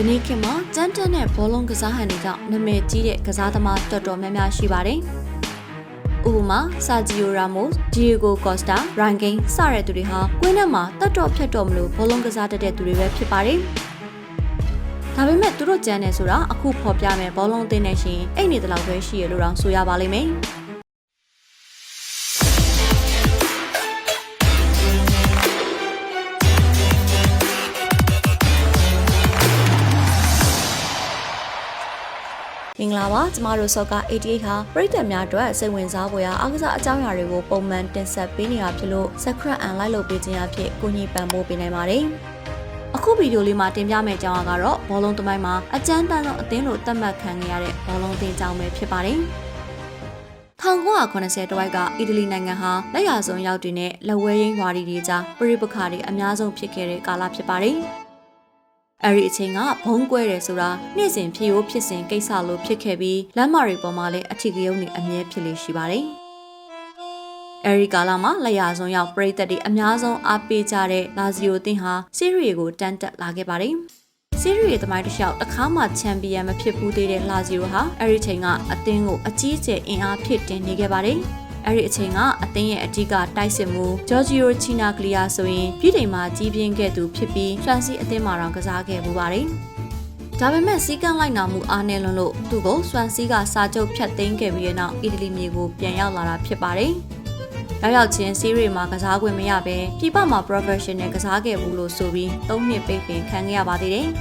ယနေ့ခေတ်မှာတန်တန်နဲ့ဘောလုံးကစားဟန်တွေကြောင့်နာမည်ကြီးတဲ့ကစားသမားတော်တော်များများရှိပါတယ်။ဥပမာဆာဂျီယိုရာမို့စ်ဒီယေဂိုကော့စတာရိုင်ဂိန်းစတဲ့သူတွေဟာကွင်းထဲမှာတတ်တော်ဖြတ်တော်မလို့ဘောလုံးကစားတတ်တဲ့သူတွေပဲဖြစ်ပါတယ်။ဒါပေမဲ့သူတို့ကြမ်းနေဆိုတာအခုဖော်ပြမယ်ဘောလုံးအသင်းနဲ့ရှင်အိတ်နေတလောက်ပဲရှိရလို့တော့ဆိုရပါလိမ့်မယ်။ မင်္ဂလာပါကျမတို့ Soccer 88ဟာပြည်သက်များအတွက်စိတ်ဝင်စားဖွယ်ရာအားကစားအကြောင်းအရာတွေကိုပုံမှန်တင်ဆက်ပေးနေတာဖြစ်လို့ Subscribe and Like လုပ်ပေးခြင်းအဖြစ်ကိုကြီးပံ့ပိုးပေးနိုင်ပါတယ်။အခုဗီဒီယိုလေးမှာတင်ပြမယ့်အကြောင်းအရာကတော့ဘောလုံးသမိုင်းမှာအကြမ်းတမ်းဆုံးအသင်းလို့သတ်မှတ်ခံခဲ့ရတဲ့ဘောလုံးအသင်းကြောင်းပဲဖြစ်ပါတယ်။1980တဝိုက်ကအီတလီနိုင်ငံဟာလက်ရဆုံးရောက်တည်တဲ့လက်ဝဲရင်းဝါဒီတွေကြားပြည်ပခါတွေအများဆုံးဖြစ်ခဲ့တဲ့ကာလဖြစ်ပါတယ်။ အဲ့ဒီအချိန်ကဘုံကွဲတယ်ဆိုတာနေ့စဉ်ဖြစ်ရိုးဖြစ်စဉ်ကိစ္စလိုဖြစ်ခဲ့ပြီးလမ်းမတွေပေါ်မှာလည်းအထီးကရုံးတွေအမြဲဖြစ်လေရှိပါတယ်။အဲ့ဒီကာလမှာလက်ရဆုံးရောက်ပရိသတ်တွေအများဆုံးအားပေးကြတဲ့လာဇီယိုတင်ဟာစီးရီကိုတန်းတက်လာခဲ့ပါတယ်။စီးရီရဲ့တမိုင်းတစ်လျှောက်တစ်ခါမှချန်ပီယံမဖြစ်ဘူးသေးတဲ့လာဇီယိုဟာအဲ့ဒီချိန်ကအသင်းကိုအကြီးအကျယ်အင်အားဖြစ်တင်နေခဲ့ပါတယ်။ အဲ့ဒီအချိန်ကအသင်းရဲ့အဓိကတိုက်စစ်မှုဂျော်ဂျီယိုချီနာကလီယာဆိုရင်ပြည်တိုင်မှာကြီးပြင်းခဲ့သူဖြစ်ပြီးဖရန်စီအသင်းမှာတော့ကစားခဲ့ပူပါတယ်။ဒါပေမဲ့စီကံလိုက်နာမှုအားနည်းလွန်းလို့သူ့ကိုဆွမ်စီကစာချုပ်ဖြတ်သိမ်းခဲ့ပြီးတဲ့နောက်အီတလီမြေကိုပြန်ရောက်လာတာဖြစ်ပါတယ်။ရောက်ရောက်ချင်းစီးရီမှာကစားခွင့်မရဘဲပြည်ပမှာ professional ကစားခဲ့ဘူးလို့ဆိုပြီး၃နှစ်ပိတ်ပင်ခံခဲ့ရပါသေးတယ်။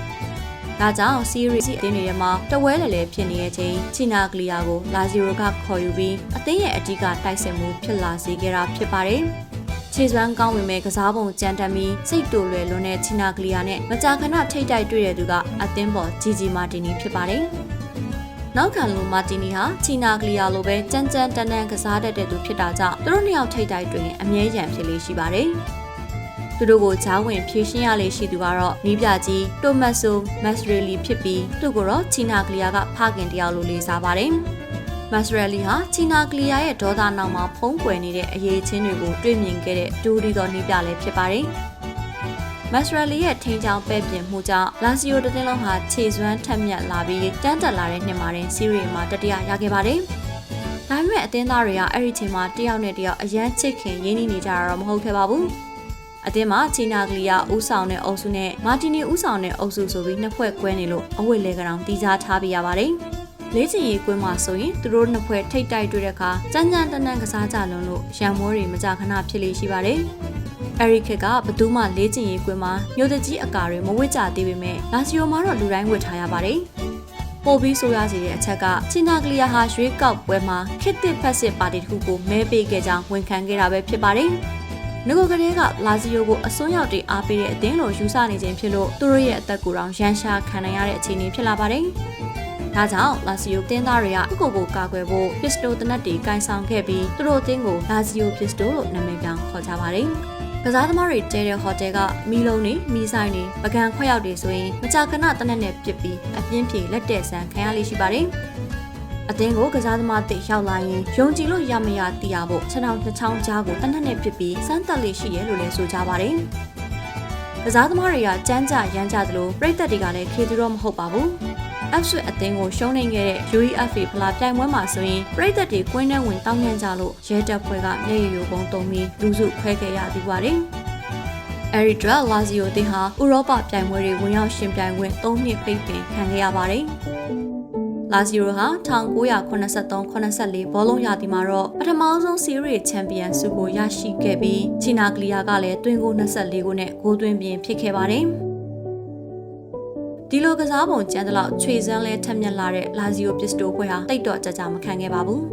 ဒါကြောင့် series အသင်းတွေမှာတဝဲလေလေဖြစ်နေတဲ့အချိန်ချီနာကလီယာကိုလာဇီရိုကခေါ်ယူပြီးအသင်းရဲ့အဓိကတိုက်စစ်မှုဖြစ်လာစေခဲ့တာဖြစ်ပါတယ်။ခြေစွမ်းကောင်းဝင်မဲ့ကစားပုံကြမ်းတမ်းပြီးစိတ်တူလွယ်လွန်းတဲ့ချီနာကလီယာနဲ့မကြာခဏထိတ်တိုက်တွေ့တဲ့သူကအသင်းပေါ်ဂျီဂျီမာတင်နီဖြစ်ပါတယ်။နောက်ခံလူမာတင်နီဟာချီနာကလီယာလိုပဲကြမ်းကြမ်းတန်းတန်းကစားတတ်တဲ့သူဖြစ်တာကြောင့်သူတို့နှစ်ယောက်ထိတ်တိုက်တွေ့ရင်အမြဲရန်ဖြစ်လေးရှိပါတယ်။ သူတို့ကိုချောင်းဝင်ဖြည့်ရှင်းရလေရှိသူကတော့နီးပြကြီးတိုမတ်ဆိုမက်စရီလီဖြစ်ပြီးသူ့ကိုတော့ချီနာကလီယာကဖခင်တယောက်လိုလေးစားပါတယ်။မက်စရလီဟာချီနာကလီယာရဲ့ဒေါသနောက်မှာဖုံးကွယ်နေတဲ့အရေးချင်းတွေကိုတွေ့မြင်ခဲ့တဲ့ဒူဒီတော်နီးပြလည်းဖြစ်ပါတယ်။မက်စရလီရဲ့ထိန်းချောင်းပဲ့ပြင်မှုကြောင့်လာစီယိုတတင်းလုံးဟာခြေစွမ်းထက်မြက်လာပြီးတန်းတက်လာတဲ့နှစ်မှာတင်စီးရီမှာတတိယရခဲ့ပါတယ်။ဒါပေမဲ့အသင်းသားတွေကအဲ့ဒီချိန်မှာတယောက်နဲ့တယောက်အရန်ချစ်ခင်ရင်းနှီးနေကြတာတော့မဟုတ်ခဲ့ပါဘူး။ အသင်းမှာချီနာကလီယာဦးဆောင်တဲ့အုပ်စုနဲ့မာတီနီဦးဆောင်တဲ့အုပ်စုဆိုပြီးနှစ်ဖွဲ့ကွဲနေလို့အဝတ်လဲကောင်တီးစားထားပြရပါတယ်။လေးချင်ရေးကွင်းမှာဆိုရင်သူတို့နှစ်ဖွဲ့ထိတ်တိုက်တွေ့တဲ့အခါကြမ်းကြမ်းတန်းတန်းကစားကြလုံးလို့ရံမိုးတွေမကြခဏဖြစ်လေရှိပါတယ်။အရီခက်ကဘသူမှလေးချင်ရေးကွင်းမှာမြို့တကြီးအကာတွေမဝစ်ကြသေးပေမဲ့လာစီယိုမှာတော့လူတိုင်းဝစ်ထားရပါတယ်။ပို့ပြီးဆိုရစီတဲ့အချက်ကချီနာကလီယာဟာရွေးကောက်ပွဲမှာခစ်တစ်ဖက်စစ်ပါတီတစ်ခုကိုမဲပေးခဲ့ကြောင်းဝန်ခံခဲ့တာပဲဖြစ်ပါတယ်။ ငကိုကလေးကလာဇီယိုကိုအစွန်းရောက်တွေအားပေးတဲ့အသင်းလိုယူဆနေခြင်းဖြစ်လို့သူတို့ရဲ့အသက်ကိုယ်တော်ရန်ရှာခံနိုင်ရတဲ့အခြေအနေဖြစ်လာပါတယ်။ဒါကြောင့်လာဇီယိုတင်းသားတွေကအခုကိုကာကွယ်ဖို့ပစ္စတိုတနက်တွေကင်ဆောင်ခဲ့ပြီးသူတို့အသင်းကိုလာဇီယိုပစ္စတိုလို့နာမည်ပြောင်းခေါ်ကြပါတယ်။ကစားသမားတွေကျဲတဲ့ဟိုတယ်ကမီလုံးတွေမီဆိုင်တွေပကံခွက်ရောက်တွေဆိုရင်မကြာခဏတနက်နဲ့ပစ်ပြီးအပြင်းပြေလက်တဲ့ဆန်ခံရလိမ့်ရှိပါတယ်။ အသင်းကိုကစားသမားတစ်ရောက်လာရင်ယုံကြည်လို့ရမရသိရဖို့ခြေထောက်တစ်ချောင်းကြားကိုတနက်နဲ့ပစ်ပြီးစမ်းသပ်လေးရှိရလို့လည်းဆိုကြပါတယ်။ကစားသမားတွေကကြမ်းကြရမ်းကြသလိုပြည်သက်တွေကလည်းခေသူတော့မဟုတ်ပါဘူး။ F ဆွအသင်းကိုရှုံးနိုင်ခဲ့တဲ့ UEFA ဖလားပြိုင်ပွဲမှာဆိုရင်ပြည်သက်တွေကွင်းထဲဝင်တောင်းညံ့ကြလို့ရဲတပ်ဖွဲ့ကမျက်ရည်ယိုပုံတုံးပြီးလူစုခွဲခဲ့ရသည်ပါတယ်။အရီဒရာလာဇီယိုတင်ဟာဥရောပပြိုင်ပွဲတွေဝင်ရောက်ရှင်ပြိုင်ခွင့်၃နှစ်ပိတ်ပင်ခံခဲ့ရပါတယ်။ လာဇီရိုဟာ1983-84ဘောလုံးရာသီမှာတော့ပထမဆုံးစီးရီးချန်ပီယံဆုကိုရရှိခဲ့ပြီးချီနာကလီယာကလည်းတွင်းကို24ကိုနဲ့ဂိုးသွင်းပြင်ဖြစ်ခဲ့ပါတယ်ဒီလိုကစားပုံကျန်းတဲ့လောက်ခြေစမ်းလဲထက်မြက်လာတဲ့လာဇီယိုပစ္စတိုဖွဲ့ဟာတိတ်တော့ကြကြမခံခဲ့ပါဘူး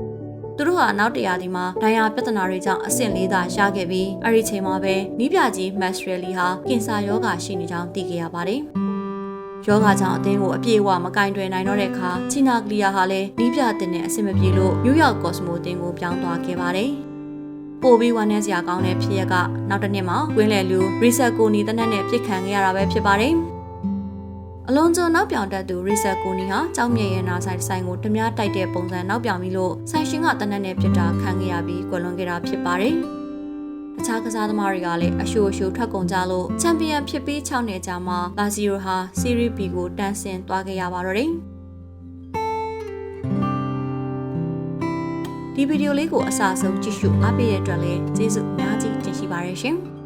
သူတို့ဟာနောက်တရာဒီမှာဒိုင်ယာပြဿနာတွေကြောင့်အဆင့်လေးသာရခဲ့ပြီးအဲ့ဒီချိန်မှာပဲနီးပြကြီးမက်စရလီဟာကင်ဆာရောဂါရှိနေကြောင်းသိခဲ့ရပါတယ်။ ယောဂကြောင့်အသင်းကိုအပြည့်အဝမကင်တွယ်နိုင်တော့တဲ့အခါချီနာကလီယာဟာလည်းနီးပြတင်တဲ့အဆင်မပြေလို့နယူးယောက်ကော့စမိုအသင်းကိုပြောင်းသွားခဲ့ပါတယ်။ပိုပြီးဝမ်းနည်းစရာကောင်းတဲ့ဖြစ်ရက်ကနောက်တစ်နှစ်မှာဝင်းလေလူရီဆက်ကိုနီတနက်နဲ့ပြစ်ခံခဲ့ရတာပဲဖြစ်ပါတယ်။အလွန်ကျွံနောက်ပြောင်တတ်သူရီဆက်ကိုနီဟာကြောက်မြဲရဲ့နာဆိုင်ဆိုင်ကိုတများတိုက်တဲ့ပုံစံနောက်ပြောင်ပြီးလို့ဆိုင်ရှင်ကတနက်နဲ့ပြစ်တာခံခဲ့ရပြီးကွယ်လွန်ခဲ့တာဖြစ်ပါတယ်။ တခြားကစားသမားတွေကလည်းအရှိုးအရှိုးထွက်ကုန်ကြလို့ချန်ပီယံဖြစ်ပြီး6နှစ်ကြာမှလာဇီယိုဟာစီးရီး B ကိုတန်းဆင်သွားခဲ့ရပါတော့တယ်။ဒီဗီဒီယိုလေးကိုအစအဆုံးကြည့်ရှုအားပေးတဲ့အတွက်လည်းကျေးဇူးအများကြီးတင်ရှိပါရရှင်။